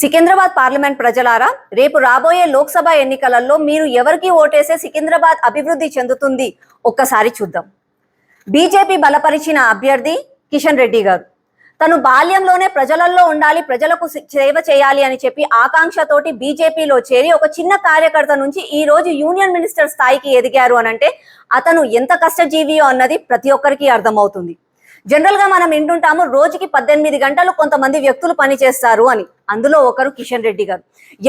Secunderabad parliament ప్రజలారా రేపు రాబోయే లోక్సభ ఎన్నికలలో మీరు ఎవరికి ఓటేసే సికింద్రాబాద్ అభివృద్ధి చెందుతుంది? ఒక్కసారి చూద్దాం. బీజేపీ బలపరిచిన అభ్యర్థి కిషన్ రెడ్డి గారు. తను బాల్యంలోనే ప్రజలలో ఉండాలి ప్రజలకు సేవ చేయాలి అని చెప్పి ఆకాంక్షతోటి బీజేపీలో చేరి ఒక చిన్న కార్యకర్త నుంచి ఈ రోజు యూనియన్ మినిస్టర్ స్థాయికి ఎదిగారు అని అంటే అతను ఎంత కష్టజీవియో అన్నది ప్రతి ఒక్కరికి అర్థమవుతుంది. జనరల్గా మనం వింటుంటాము రోజుకి పద్దెనిమిది గంటలు కొంతమంది వ్యక్తులు పనిచేస్తారు అని. అందులో ఒకరు కిషన్ రెడ్డి గారు.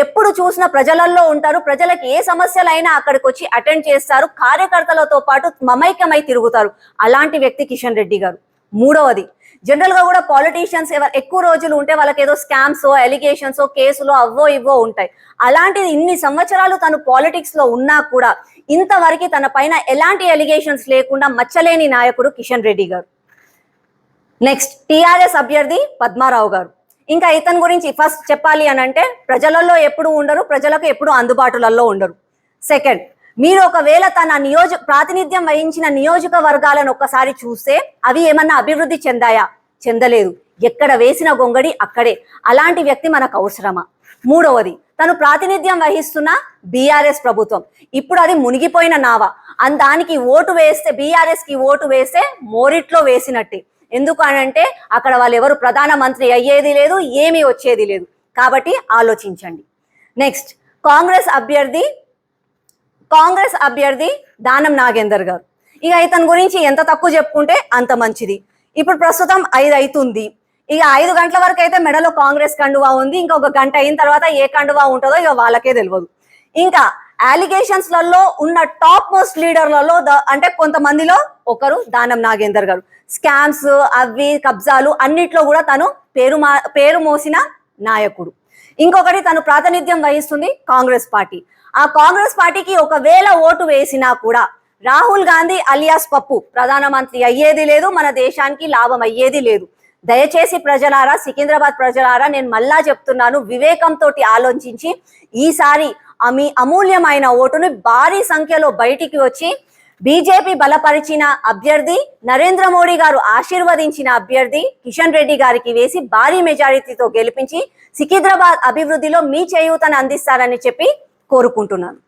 ఎప్పుడు చూసినా ప్రజలలో ఉంటారు ప్రజలకు ఏ సమస్యలైనా అక్కడికి వచ్చి అటెండ్ చేస్తారు కార్యకర్తలతో పాటు మమైక్యమై తిరుగుతారు. అలాంటి వ్యక్తి కిషన్ రెడ్డి గారు. మూడవది జనరల్గా కూడా పాలిటీషియన్స్ ఎవరు ఎక్కువ రోజులు ఉంటే వాళ్ళకి ఏదో స్కామ్స్ ఎలిగేషన్స్ కేసులో అవ్వో ఇవ్వో ఉంటాయి. అలాంటిది ఇన్ని సంవత్సరాలు తను పాలిటిక్స్లో ఉన్నా కూడా ఇంతవరకు తన పైన ఎలాంటి ఎలిగేషన్స్ లేకుండా మచ్చలేని నాయకుడు కిషన్ రెడ్డి గారు. నెక్స్ట్ టిఆర్ఎస్ అభ్యర్థి పద్మారావు గారు. ఇంకా ఇతని గురించి ఫస్ట్ చెప్పాలి అని అంటే ప్రజలలో ఎప్పుడు ఉండరు ప్రజలకు ఎప్పుడు అందుబాటులలో ఉండరు. సెకండ్ మీరు ఒకవేళ తన నియోజక ప్రాతినిధ్యం వహించిన నియోజకవర్గాలను ఒక్కసారి చూస్తే అవి ఏమన్నా అభివృద్ధి చెందాయా? చెందలేదు. ఎక్కడ వేసిన గొంగడి అక్కడే. అలాంటి వ్యక్తి మనకు అవసరమా? మూడవది తను ప్రాతినిధ్యం వహిస్తున్న బీఆర్ఎస్ ప్రభుత్వం. ఇప్పుడు అది మునిగిపోయిన నావ. దానికి ఓటు వేస్తే బీఆర్ఎస్కి ఓటు వేస్తే మోరిట్లో వేసినట్టే. ఎందుకు అంటే అక్కడ వాళ్ళు ఎవరు ప్రధానమంత్రి అయ్యేది లేదు ఏమీ వచ్చేది లేదు. కాబట్టి ఆలోచించండి. నెక్స్ట్ కాంగ్రెస్ అభ్యర్థి కాంగ్రెస్ అభ్యర్థి దానం నాగేందర్ గారు. ఇక ఇతని గురించి ఎంత తక్కువ చెప్పుకుంటే అంత మంచిది. ఇప్పుడు ప్రస్తుతం ఐదు అవుతుంది. ఇక ఐదు గంటల వరకు అయితే మెడలో కాంగ్రెస్ కండువా ఉంది. ఇంకొక గంట అయిన తర్వాత ఏ కండువా ఉంటుందో ఇక వాళ్ళకే తెలియదు ఇంకా అలిగేషన్స్లలో ఉన్న టాప్ మోస్ట్ లీడర్లలో ద- అంటే కొంతమందిలో ఒకరు దానం నాగేందర్ గారు. స్కామ్స్ అవి కబ్జాలు అన్నిట్లో కూడా తను పేరు మా పేరు మోసిన నాయకుడు. ఇంకొకటి తను ప్రాతినిధ్యం వహిస్తుంది కాంగ్రెస్ పార్టీ. ఆ కాంగ్రెస్ పార్టీకి ఒకవేళ ఓటు వేసినా కూడా రాహుల్ గాంధీ అలియాస్ పప్పు ప్రధానమంత్రి అయ్యేది లేదు మన దేశానికి లాభం అయ్యేది లేదు. దయచేసి ప్రజలారా సికింద్రాబాద్ ప్రజలారా నేను మళ్ళా చెప్తున్నాను వివేకంతో ఆలోచించి ఈసారి మీ అమూల్యమైన ఓటును భారీ సంఖ్యలో బయటికి వచ్చి బీజేపీ బలపరిచిన అభ్యర్థి నరేంద్ర మోడీ గారు ఆశీర్వదించిన అభ్యర్థి కిషన్ రెడ్డి గారికి వేసి భారీ మెజారిటీతో గెలిపించి సికింద్రాబాద్ అభివృద్ధిలో మీ చేయూతను అందిస్తారని చెప్పి కోరుకుంటున్నాను.